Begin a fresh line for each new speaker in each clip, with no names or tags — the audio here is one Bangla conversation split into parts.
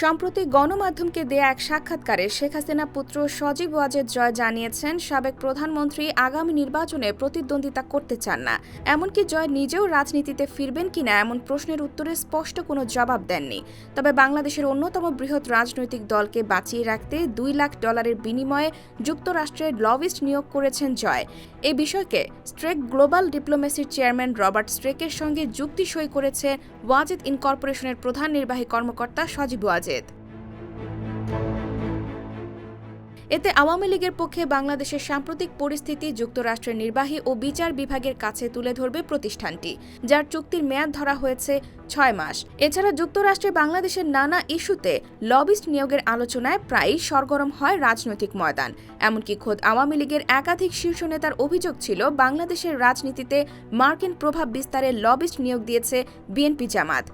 সম্প্রতি গণমাধ্যমকে দেয়া এক সাক্ষাৎকারে শেখ হাসিনা পুত্র সজীব ওয়াজেদ জয় জানিয়েছেন, সাবেক প্রধানমন্ত্রী আগামী নির্বাচনে প্রতিদ্বন্দ্বিতা করতে চান না। এমনকি জয় নিজেও রাজনীতিতে ফিরবেন কিনা এমন প্রশ্নের উত্তরে স্পষ্ট কোনো জবাব দেননি। তবে বাংলাদেশের অন্যতম বৃহৎ রাজনৈতিক দলকে বাঁচিয়ে রাখতে দুই লাখ ডলারের বিনিময়ে যুক্তরাষ্ট্রের লবিস্ট নিয়োগ করেছেন জয়। এ বিষয়কে স্ট্রেক গ্লোবাল ডিপ্লোমেসির চেয়ারম্যান রবার্ট স্ট্রেকের সঙ্গে চুক্তি সই করেছে ওয়াজেদ ইনকর্পোরেশনের প্রধান নির্বাহী কর্মকর্তা সজীব ওয়াজেদ এতে আওয়ামী লীগের পক্ষে বাংলাদেশের সাম্প্রতিক পরিস্থিতি, যুক্তরাষ্ট্রের নির্বাহী ও বিচার বিভাগের কাছে তুলে ধরবে প্রতিষ্ঠানটি, যার চুক্তির মেয়াদ ধরা হয়েছে ছয় মাস। এছাড়া যুক্তরাষ্ট্রে বাংলাদেশের নানা ইস্যুতে লবিস্ট নিয়োগের আলোচনায় প্রায়ই সরগরম হয় রাজনৈতিক ময়দান। এমনকি খোদ আওয়ামী লীগের একাধিক শীর্ষ নেতার অভিযোগ ছিল, বাংলাদেশের রাজনীতিতে মার্কিন প্রভাব বিস্তারে লবিস্ট নিয়োগ দিয়েছে বিএনপি জামাত।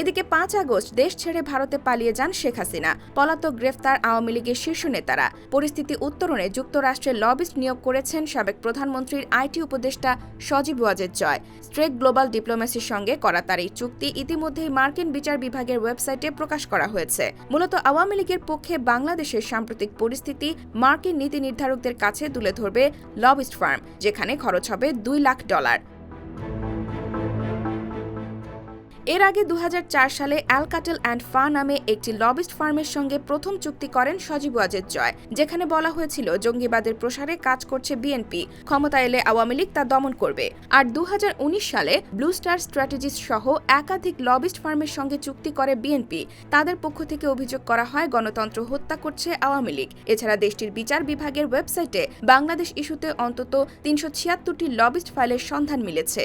এদিকে পাঁচ আগস্ট দেশ ছেড়ে ভারতে পালিয়ে যান শেখ হাসিনা। পলাতক গ্রেফতার আওয়ামী লীগের শীর্ষ নেতারা। পরিস্থিতি উত্তরণে যুক্তরাষ্ট্রের লবিস্ট নিয়োগ করেছেন সাবেক প্রধানমন্ত্রীর আইটি উপদেষ্টা সজীব ওয়াজেদ জয়। স্ট্রেক গ্লোবাল ডিপ্লোমেসির সঙ্গে করা তার এই চুক্তি ইতিমধ্যেই মার্কিন বিচার বিভাগের ওয়েবসাইটে প্রকাশ করা হয়েছে। মূলত আওয়ামী লীগের পক্ষে বাংলাদেশের সাম্প্রতিক পরিস্থিতি মার্কিন নীতি নির্ধারকদের কাছে তুলে ধরবে লবিস্ট ফার্ম, যেখানে খরচ হবে দুই লাখ ডলার। এর আগে দু হাজার চার সালে অ্যালকাটেল অ্যান্ড ফা নামে একটি লবিস্ট ফার্মের সঙ্গে প্রথম চুক্তি করেন সজীব ওয়াজেদ জয়, যেখানে বলা হয়েছিল, জঙ্গিবাদের প্রসারে কাজ করছে বিএনপি ক্ষমতা এলে আওয়ামী লীগ তা দমন করবে। আর দু হাজার উনিশ সালে ব্লু স্টার স্ট্র্যাটেজিস সহ একাধিক লবিস্ট ফার্মের সঙ্গে চুক্তি করে বিএনপি তাদের পক্ষ থেকে অভিযোগ করা হয় গণতন্ত্র হত্যা করছে আওয়ামী লীগ। এছাড়া দেশটির বিচার বিভাগের ওয়েবসাইটে বাংলাদেশ ইস্যুতে অন্তত তিনশো ছিয়াত্তরটি লবিস্ট ফাইলের সন্ধান মিলেছে।